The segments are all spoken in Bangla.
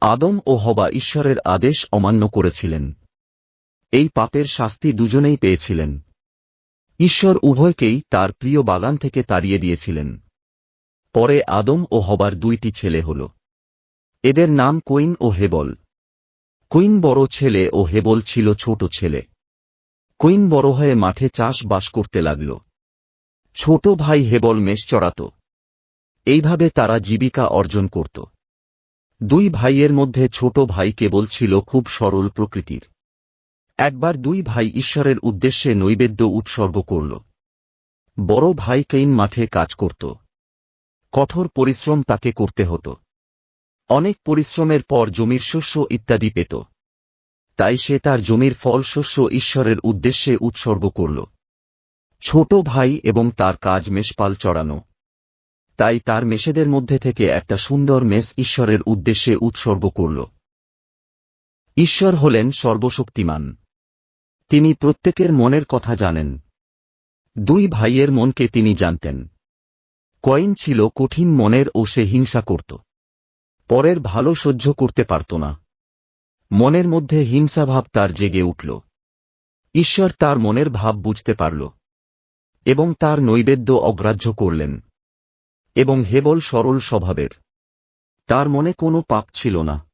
আদম ও হবা ঈশ্বরের আদেশ অমান্য করেছিলেন। এই পাপের শাস্তি দুজনেই পেয়েছিলেন। ঈশ্বর উভয়কেই তার প্রিয় বাগান থেকে তাড়িয়ে দিয়েছিলেন। পরে আদম ও হবার দুইটি ছেলে হল। এদের নাম কুইন ও হেবল। কুইন বড় ছেলে ও হেবল ছিল ছোট ছেলে। কুইন বড় হয়ে মাঠে চাষবাস করতে লাগল। ছোট ভাই হেবল মেষ চড়াত। এইভাবে তারা জীবিকা অর্জন করত। দুই ভাইয়ের মধ্যে ছোট ভাই কেবল ছিল খুব সরল প্রকৃতির। একবার দুই ভাই ঈশ্বরের উদ্দেশ্যে নৈবেদ্য উৎসর্গ করল। বড় ভাই কেইন মাঠে কাজ করত। কঠোর পরিশ্রম তাকে করতে হতো। অনেক পরিশ্রমের পর জমির শস্য ইত্যাদি পেত। তাই সে তার জমির ফল শস্য ঈশ্বরের উদ্দেশ্যে উৎসর্গ করল। ছোট ভাই এবং তার কাজ মেষপাল চড়ানো। তাই তার মেষেদের মধ্যে থেকে একটা সুন্দর মেষ ঈশ্বরের উদ্দেশ্যে উৎসর্গ করল। ঈশ্বর হলেন সর্বশক্তিমান। তিনি প্রত্যেকের মনের কথা জানেন। দুই ভাইয়ের মনকে তিনি জানতেন। কয়েন ছিল কঠিন মনের ও সে হিংসা করত। পরের ভালো সহ্য করতে পারত না। মনের মধ্যে হিংসাভাব তার জেগে উঠল। ঈশ্বর তার মনের ভাব বুঝতে পারল এবং তার নৈবেদ্য অগ্রাহ্য করলেন। এবং হেবল সরল স্বভাবের। তার মনে কোনো পাপ ছিল না।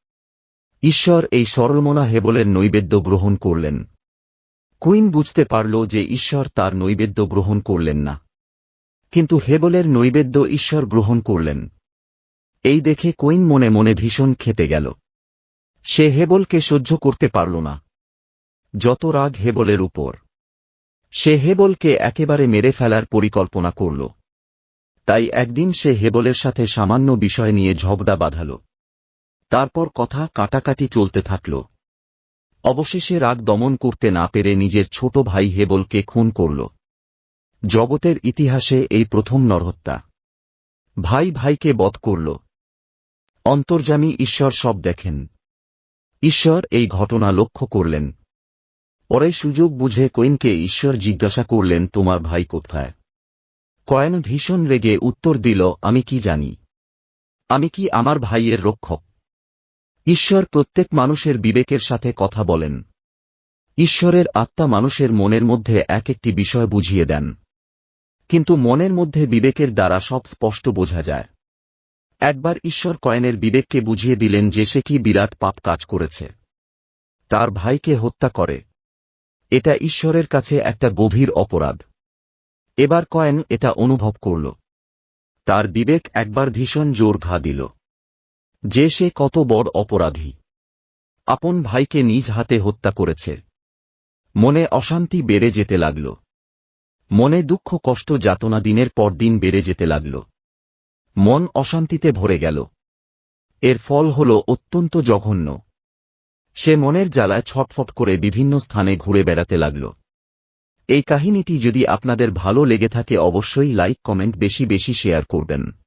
ঈশ্বর এই সরলমনা হেবলের নৈবেদ্য গ্রহণ করলেন। কুইন বুঝতে পারল যে ঈশ্বর তার নৈবেদ্য গ্রহণ করলেন না। কিন্তু হেবলের নৈবেদ্য ঈশ্বর গ্রহণ করলেন। এই দেখে কুইন মনে মনে ভীষণ খেতে গেল। সে হেবলকে সহ্য করতে পারল না। যত রাগ হেবলের উপর। সে হেবলকে একেবারে মেরে ফেলার পরিকল্পনা করল। তাই একদিন সে হেবলের সাথে সামান্য বিষয় নিয়ে ঝগড়া বাঁধাল। তারপর কথা কাটাকাটি চলতে থাকল। অবশেষে রাগ দমন করতে না পেরে নিজের ছোট ভাই হেবলকে খুন করল। জগতের ইতিহাসে এই প্রথম নরহত্যা। ভাই ভাইকে বধ করল। অন্তর্জামী ঈশ্বর সব দেখেন। ঈশ্বর এই ঘটনা লক্ষ্য করলেন। পরে সুযোগ বুঝে কোয়েনকে ঈশ্বর জিজ্ঞাসা করলেন, তোমার ভাই কোথায়? কয়েন ভীষণ রেগে উত্তর দিল, আমি কি জানি? আমি কি আমার ভাইয়ের রক্ষক? ঈশ্বর প্রত্যেক মানুষের বিবেকের সাথে কথা বলেন। ঈশ্বরের আত্মা মানুষের মনের মধ্যে এক একটি বিষয় বুঝিয়ে দেন। কিন্তু মনের মধ্যে বিবেকের দ্বারা সব স্পষ্ট বোঝা যায়। একবার ঈশ্বর কয়েনের বিবেককে বুঝিয়ে দিলেন যে সে কি বিরাট পাপ কাজ করেছে। তার ভাইকে হত্যা করে। এটা ঈশ্বরের কাছে একটা গভীর অপরাধ। এবার কয়েন এটা অনুভব করল। তার বিবেক একবার ভীষণ জোর ঘা দিল। যে সে কত বড় অপরাধী। আপন ভাইকে নিজ হাতে হত্যা করেছে। মনে অশান্তি বেড়ে যেতে লাগল। মনে দুঃখ কষ্ট যাতনা দিনের পর দিন বেড়ে যেতে লাগল। মন অশান্তিতে ভরে গেল। এর ফল হল অত্যন্ত জঘন্য। সে মনের জ্বালায় ছটফট করে বিভিন্ন স্থানে ঘুরে বেড়াতে লাগল। এই কাহিনীটি যদি আপনাদের ভালো লেগে থাকে অবশ্যই লাইক কমেন্ট বেশি বেশি শেয়ার করবেন।